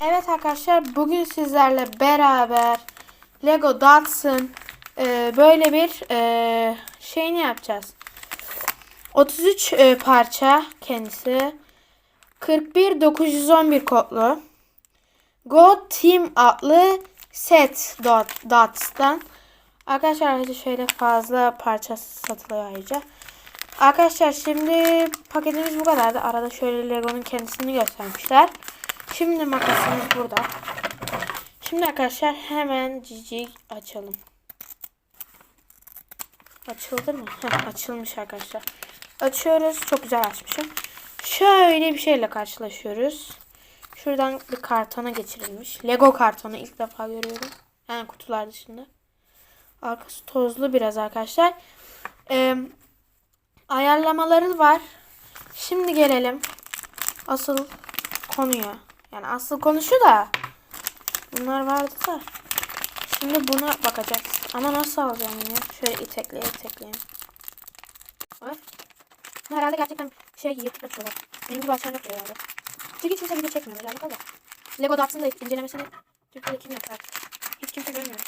Evet arkadaşlar bugün sizlerle beraber Lego Datsun e, böyle bir e, şeyini yapacağız. 33 e, parça kendisi. 41 911 kodlu. Go Team adlı set dot. Arkadaşlar ayrıca şöyle fazla parça satılıyor ayrıca. Arkadaşlar şimdi paketimiz bu kadardı. Arada şöyle Lego'nun kendisini göstermişler. Şimdi makasımız burada. Şimdi arkadaşlar hemen cici açalım. Açıldı mı? Heh, açılmış arkadaşlar. Açıyoruz. Çok güzel açmışım. Şöyle bir şeyle karşılaşıyoruz. Şuradan bir kartona geçirilmiş. Lego kartonu ilk defa görüyorum. Yani kutular dışında. Arkası tozlu biraz arkadaşlar. Ee, ayarlamaları var. Şimdi gelelim asıl konuya. Yani asıl konu şu da. Bunlar vardı da. Şimdi buna bakacağız. Ama nasıl alacağım yine? Şöyle itekleye itekleye. Ay. Herhalde gerçekten şey yırtık açıyorlar. Benim gibi açan yok herhalde. Çünkü hiç kimse video çekmiyor herhalde da. Lego Dots'ın da incelemesini Türkiye'de kim yapar? Hiç kimse görmüyor.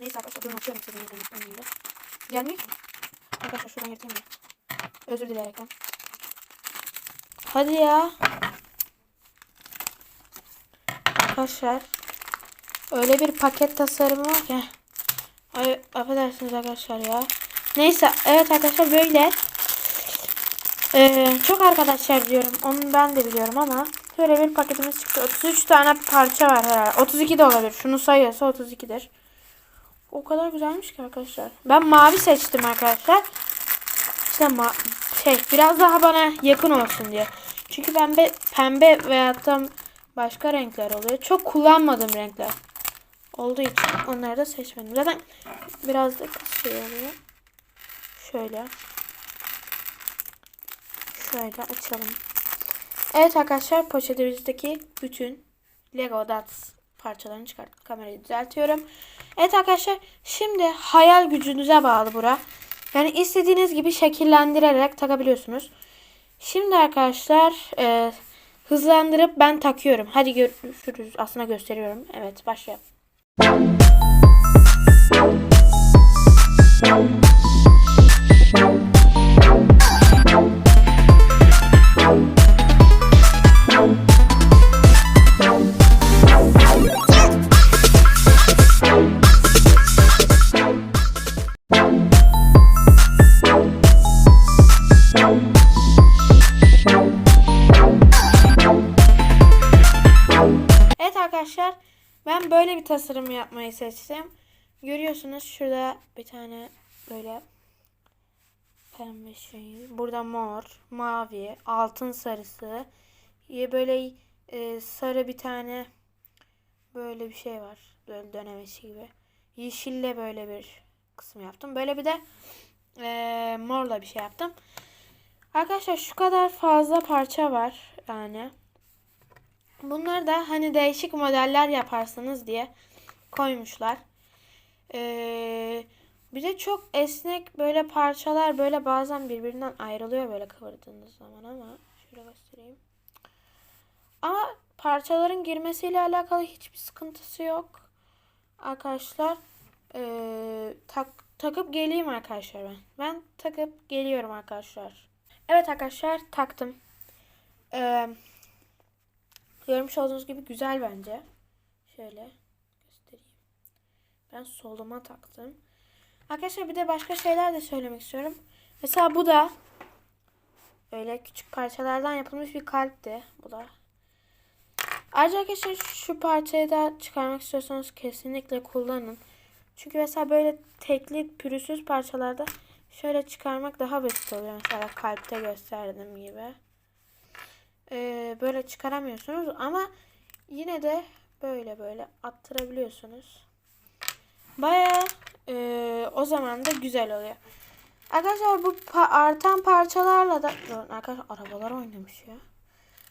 Neyse arkadaşlar durun açıyorum size izlemek önce. Gelmiyor ki. Arkadaşlar şuradan yırtayım mı? Özür dileyerekten. Hadi ya. Arkadaşlar. Öyle bir paket tasarımı var ki. Ay affedersiniz arkadaşlar ya. Neyse evet arkadaşlar böyle. Ee, çok arkadaşlar diyorum. Onu ben de biliyorum ama şöyle bir paketimiz çıktı. 33 tane parça var herhalde. 32 de olabilir. Şunu sayıyorsa 32'dir. O kadar güzelmiş ki arkadaşlar. Ben mavi seçtim arkadaşlar. İşte ma şey biraz daha bana yakın olsun diye. Çünkü pembe pembe veya da başka renkler oluyor. Çok kullanmadığım renkler olduğu için onları da seçmedim. Zaten biraz da şey oluyor. Şöyle. Şöyle açalım. Evet arkadaşlar poşetimizdeki bütün Lego Dots parçalarını çıkarttık. Kamerayı düzeltiyorum. Evet arkadaşlar şimdi hayal gücünüze bağlı bura. Yani istediğiniz gibi şekillendirerek takabiliyorsunuz. Şimdi arkadaşlar e, hızlandırıp ben takıyorum. Hadi görüşürüz. Aslında gösteriyorum. Evet başlayalım. Arkadaşlar ben böyle bir tasarım yapmayı seçtim. Görüyorsunuz şurada bir tane böyle pembe şey. Burada mor, mavi, altın sarısı. Böyle e, sarı bir tane böyle bir şey var. Böyle dönemesi gibi. Yeşille böyle bir kısım yaptım. Böyle bir de e, morla bir şey yaptım. Arkadaşlar şu kadar fazla parça var yani. Bunlar da hani değişik modeller yaparsınız diye koymuşlar. Ee, bir de çok esnek böyle parçalar böyle bazen birbirinden ayrılıyor böyle kıvırdığınız zaman ama şöyle göstereyim. Ama parçaların girmesiyle alakalı hiçbir sıkıntısı yok. Arkadaşlar ee, tak, takıp geleyim arkadaşlar ben. Ben takıp geliyorum arkadaşlar. Evet arkadaşlar taktım. Eee Görmüş olduğunuz gibi güzel bence. Şöyle göstereyim. Ben soluma taktım. Arkadaşlar bir de başka şeyler de söylemek istiyorum. Mesela bu da öyle küçük parçalardan yapılmış bir kalpti. Bu da. Ayrıca arkadaşlar şu parçayı da çıkarmak istiyorsanız kesinlikle kullanın. Çünkü mesela böyle tekli pürüzsüz parçalarda şöyle çıkarmak daha basit oluyor. Mesela kalpte gösterdiğim gibi e, böyle çıkaramıyorsunuz ama yine de böyle böyle attırabiliyorsunuz. Baya e, o zaman da güzel oluyor. Arkadaşlar bu pa artan parçalarla da arkadaşlar arabalar oynamış ya.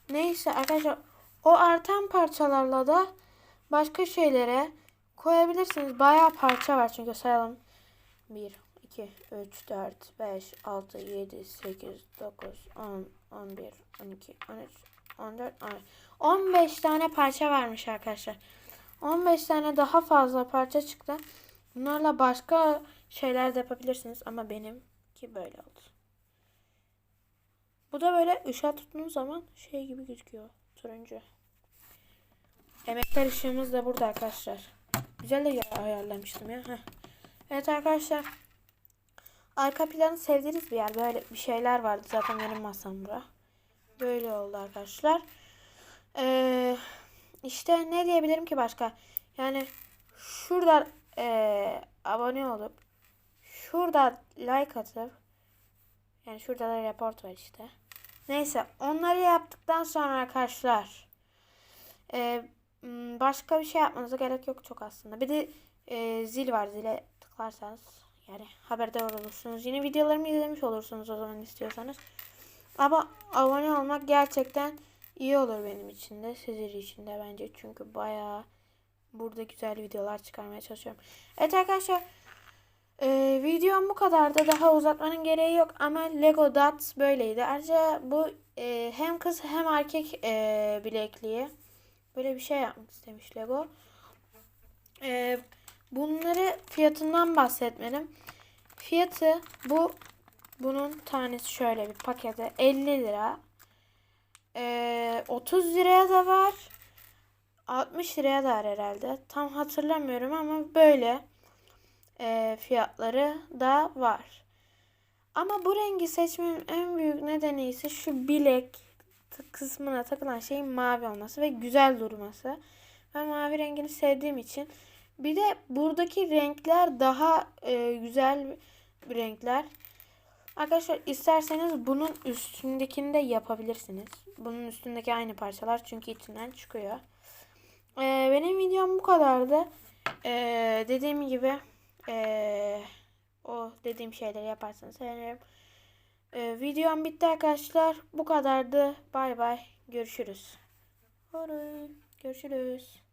Neyse arkadaşlar o artan parçalarla da başka şeylere koyabilirsiniz. Bayağı parça var çünkü sayalım. 1, 2, 3, 4, 5, 6, 7, 8, 9, 10, 11, 12, 13, 14, 15. 15 tane parça varmış arkadaşlar. 15 tane daha fazla parça çıktı. Bunlarla başka şeyler de yapabilirsiniz ama benim ki böyle oldu. Bu da böyle ışığa tuttuğunuz zaman şey gibi gözüküyor. Turuncu. Emektar ışığımız da burada arkadaşlar. Güzel de ya- ayarlamıştım ya. Heh. Evet arkadaşlar. Arka planı sevdiğiniz bir yer. Böyle bir şeyler vardı. Zaten benim masam bura. Böyle oldu arkadaşlar. Ee, işte ne diyebilirim ki başka? Yani şurada ee, abone olup şurada like atıp yani şurada da report var işte. Neyse onları yaptıktan sonra arkadaşlar m, başka bir şey yapmanıza gerek yok çok aslında. Bir de ee, zil var. Zile tıklarsanız yani haberdar olursunuz. Yeni videolarımı izlemiş olursunuz o zaman istiyorsanız. Ama abone olmak gerçekten iyi olur benim için de sizin için de bence. Çünkü bayağı burada güzel videolar çıkarmaya çalışıyorum. Evet arkadaşlar ee, videom bu kadardı. Daha uzatmanın gereği yok ama Lego Dots böyleydi. Ayrıca bu ee, hem kız hem erkek ee, bilekliği. Böyle bir şey yapmak istemiş Lego. Ee, bunları fiyatından bahsetmedim. Fiyatı bu bunun tanesi şöyle bir pakete 50 lira. Ee, 30 liraya da var. 60 liraya da var herhalde. Tam hatırlamıyorum ama böyle ee, fiyatları da var. Ama bu rengi seçmemin en büyük nedeni ise şu bilek kısmına takılan şeyin mavi olması ve güzel durması. Ben mavi rengini sevdiğim için. Bir de buradaki renkler daha e, güzel renkler. Arkadaşlar isterseniz bunun üstündekini de yapabilirsiniz. Bunun üstündeki aynı parçalar çünkü içinden çıkıyor. Ee, benim videom bu kadardı. Ee, dediğim gibi ee, o dediğim şeyleri yaparsanız sevinirim. Ee, videom bitti arkadaşlar. Bu kadardı. Bay bay. Görüşürüz. Görüşürüz.